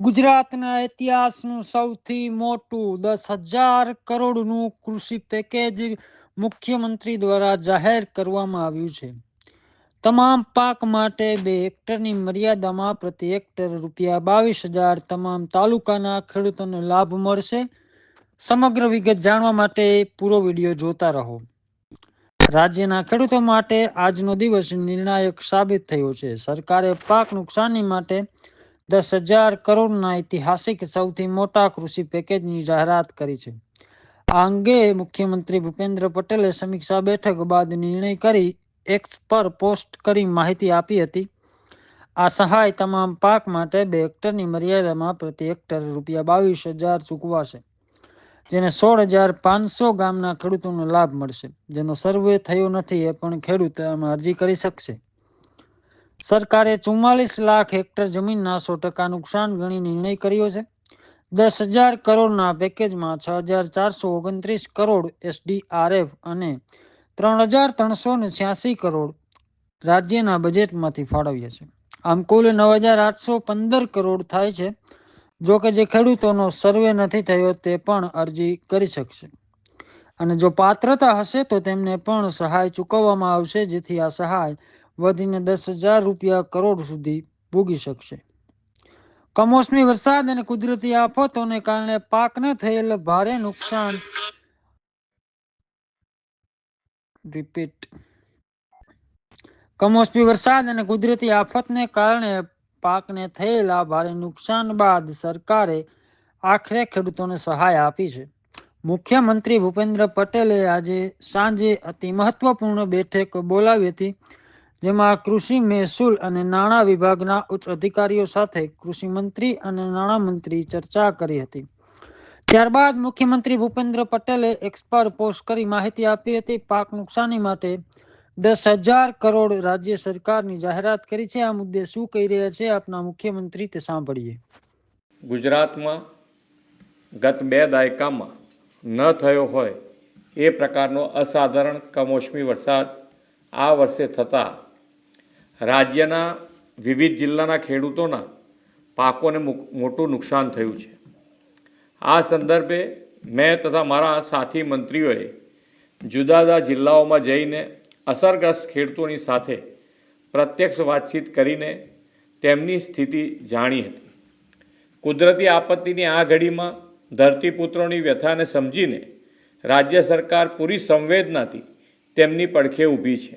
ગુજરાતના ઇતિહાસનું સૌથી મોટું દસ હજાર કરોડનું કૃષિ પેકેજ મુખ્યમંત્રી દ્વારા જાહેર કરવામાં આવ્યું છે. તમામ પાક માટે બે હેક્ટરની મર્યાદામાં પ્રતિ હેક્ટર રૂપિયા બાવીસ હજાર તમામ તાલુકાના ખેડૂતોને લાભ મળશે. સમગ્ર વિગત જાણવા માટે પૂરો વીડિયો જોતા રહો. રાજ્યના ખેડૂતો માટે આજનો દિવસ નિર્ણાયક સાબિત થયો છે. સરકારે પાક નુકસાની માટે દસ હજાર કરોડના ઐતિહાસિક સૌથી મોટા કૃષિ પેકેજની જાહેરાત કરી છે. આ અંગે મુખ્યમંત્રી ભૂપેન્દ્ર પટેલે સમીક્ષા બેઠક બાદ નિર્ણય કરી એક્સ પર પોસ્ટ કરી માહિતી આપી હતી. આ સહાય તમામ પાક માટે બે હેક્ટરની મર્યાદામાં પ્રતિ હેક્ટર રૂપિયા બાવીસ હજાર ચૂકવાશે, જેને સોળ હજાર પાંચસો ગામના ખેડૂતોનો લાભ મળશે. જેનો સર્વે થયો નથી એ પણ ખેડૂત આમાં અરજી કરી શકશે. સરકારે ચુમ્માલીસ લાખ હેક્ટર જમીનના સો ટકા નુકસાન ગણી નિર્ણય કર્યો છે. દસ હજાર કરોડના પેકેજમાં છ હજાર ચારસો ઓગણત્રીસ કરોડ એસડીઆરએફ અને ત્રણ હજાર ત્રણસો ને છ્યાસી કરોડ રાજ્યના બજેટમાંથી ફાળવ્યા છે. આમ કુલ નવ હજાર આઠસો પંદર કરોડ થાય છે. જો કે જે ખેડૂતોનો સર્વે નથી થયો તે પણ અરજી કરી શકશે. અને જો પાત્રતા હશે તો તેમને પણ સહાય ચૂકવવામાં આવશે, જેથી આ સહાય વધીને દસ હજાર રૂપિયા કરોડ સુધી ભોગી શકશે. કમોસમી વરસાદ અને કુદરતી આફતોને કારણે પાકને થયેલ ભારે નુકસાન રિપીટ કમોસમી વરસાદ અને કુદરતી આફતને કારણે પાકને થયેલા ભારે નુકસાન બાદ સરકારે આખરે ખેડૂતોને સહાય આપી છે. મુખ્યમંત્રી ભૂપેન્દ્ર પટેલે આજે સાંજે અતિ મહત્વપૂર્ણ બેઠક બોલાવી હતી. જેમાં કૃષિ મહેસૂલ અને નાણાં વિભાગના ઉચ્ચ અધિકારીઓ સાથે કૃષિ મંત્રી અને નાણામંત્રી ચર્ચા કરી હતી. ત્યારબાદ મુખ્યમંત્રી ભૂપેન્દ્ર પટેલે એક્સ પોસ્ટ કરી માહિતી આપી હતી. પાક નુકસાની માટે દસ હજાર કરોડ રાજ્ય સરકારની જાહેરાત કરી છે. આ મુદ્દે શું કહી રહ્યા છે આપના મુખ્યમંત્રી તે સાંભળીએ. ગુજરાતમાં ગત બે દાયકામાં ન થયો હોય એ પ્રકારનો અસાધારણ કમોસમી વરસાદ આ વર્ષે થતાં રાજ્યના વિવિધ જિલ્લાના ખેડૂતોના પાકોને મોટું નુકસાન થયું છે. આ સંદર્ભે મેં તથા મારા સાથી મંત્રીઓએ જુદા જુદા જિલ્લાઓમાં જઈને અસરગ્રસ્ત ખેડૂતોની સાથે પ્રત્યક્ષ વાતચીત કરીને તેમની સ્થિતિ જાણી હતી. કુદરતી આપત્તિની આ ઘડીમાં ધરતીપુત્રોની વ્યથાને સમજીને રાજ્ય સરકાર પૂરી સંવેદનાથી તેમની પડખે ઊભી છે.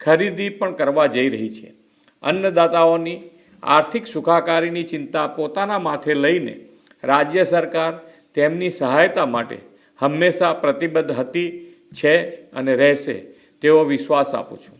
ખરીદી પણ કરવા જઈ રહી છે. અન્નદાતાઓની આર્થિક સુખાકારીની ચિંતા પોતાના માથે લઈને રાજ્ય સરકાર તેમની સહાયતા માટે હંમેશા પ્રતિબદ્ધ હતી છે અને રહેશે તેવો વિશ્વાસ આપું છું.